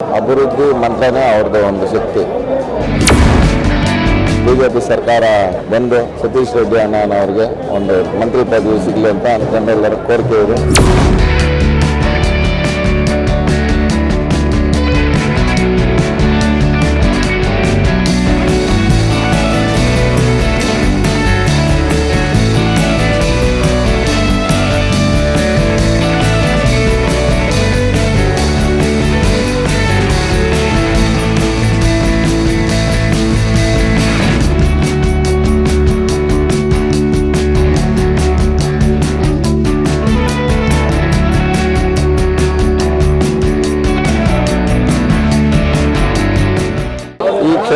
ಅಭಿವೃದ್ಧಿ ಮಂತ್ರನೇ ಅವ್ರದ್ದು ಒಂದು ಶಕ್ತಿ. ಬಿಜೆಪಿ ಸರ್ಕಾರ ಬಂದು, ಸತೀಶ್ ರೆಡ್ಡಿ ಅಣ್ಣನವ್ರಿಗೆ ಒಂದು ಮಂತ್ರಿ ಪದವಿ ಸಿಗಲಿ ಅಂತ ಅನ್ಕೊಂಡೆಲ್ಲರೂ ಕೋರಿಕೆ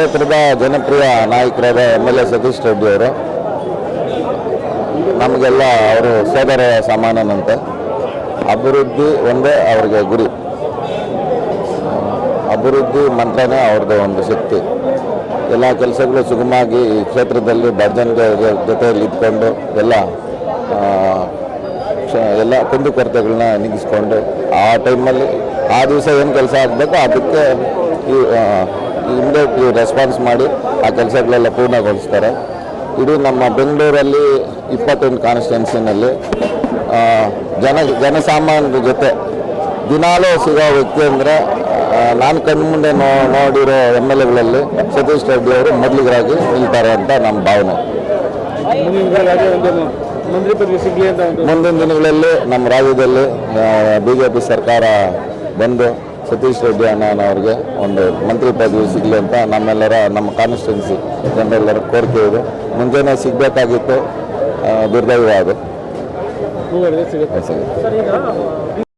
ಕ್ಷೇತ್ರದ ಜನಪ್ರಿಯ ನಾಯಕರಾದ M L A Satish Reddy ಅವರು. ನಮಗೆಲ್ಲ ಅವರು ಸೋದರ ಸಮಾನನಂತೆ ಅಭಿವೃದ್ಧಿ ಒಂದೇ ಅವ್ರಿಗೆ ಗುರಿ. ಅಭಿವೃದ್ಧಿ ಮಂತ್ರನೇ ಅವ್ರದ್ದು ಒಂದು ಶಕ್ತಿ. ಎಲ್ಲ ಕೆಲಸಗಳು ಸುಗಮವಾಗಿ ಈ ಕ್ಷೇತ್ರದಲ್ಲಿ ಬಡಜನರ ಜೊತೆಯಲ್ಲಿ ಇದ್ಕೊಂಡು ಎಲ್ಲ ಎಲ್ಲ ಕುಂದುಕೊರತೆಗಳನ್ನ ನೀಗಿಸ್ಕೊಂಡು ಆ ಟೈಮಲ್ಲಿ ಆ ದಿವಸ ಏನು ಕೆಲಸ ಆಗಬೇಕು ಅದಕ್ಕೆ ಈ ಇಮಿಡಿಯೇಟ್ ರೆಸ್ಪಾನ್ಸ್ ಮಾಡಿ ಆ ಕೆಲಸಗಳೆಲ್ಲ ಪೂರ್ಣಗೊಳಿಸ್ತಾರೆ. ಇದು ನಮ್ಮ ಬೆಂಗಳೂರಲ್ಲಿ ಇಪ್ಪತ್ತೊಂದು ಕಾನ್ಸ್ಟಿಟ್ಯೂನ್ಸಿನಲ್ಲಿ ಜನ, ಜನಸಾಮಾನ್ಯರ ಜೊತೆ ದಿನಾಲೂ ಸಿಗೋ ವ್ಯಕ್ತಿ ಅಂದರೆ ನಾನು ಕಣ್ಮುಂದೆ ನೋ, ನೋಡಿರೋ ಎಂ ಎಲ್ ಎಗಳಲ್ಲಿ ಸತೀಶ್ ರೆಡ್ಡಿ ಅವರು ಮೊದಲಿಗರಾಗಿ ನಿಲ್ತಾರೆ ಅಂತ ನಮ್ಮ ಭಾವನೆ. ಮುಂದಿನ ದಿನಗಳಲ್ಲಿ ನಮ್ಮ ರಾಜ್ಯದಲ್ಲಿ ಬಿ ಜೆ ಪಿ ಸರ್ಕಾರ ಬಂದು ಸತೀಶ್ ರೆಡ್ಡಿ ಅಣ್ಣನವ್ರಿಗೆ ಒಂದು ಮಂತ್ರಿ ಪದವಿ ಸಿಗಲಿ ಅಂತ ನಮ್ಮೆಲ್ಲರ ನಮ್ಮ ಕಾನ್ಸ್ಟಿಟ್ಯೂನ್ಸಿ ಜನರೆಲ್ಲರ ಕೋರಿಕೆ ಇದೆ. ಮುಂಜಾನೆ ಸಿಗಬೇಕಾಗಿತ್ತು ದುರ್ದೈವ ಅದು. ಸಿಗುತ್ತೆ.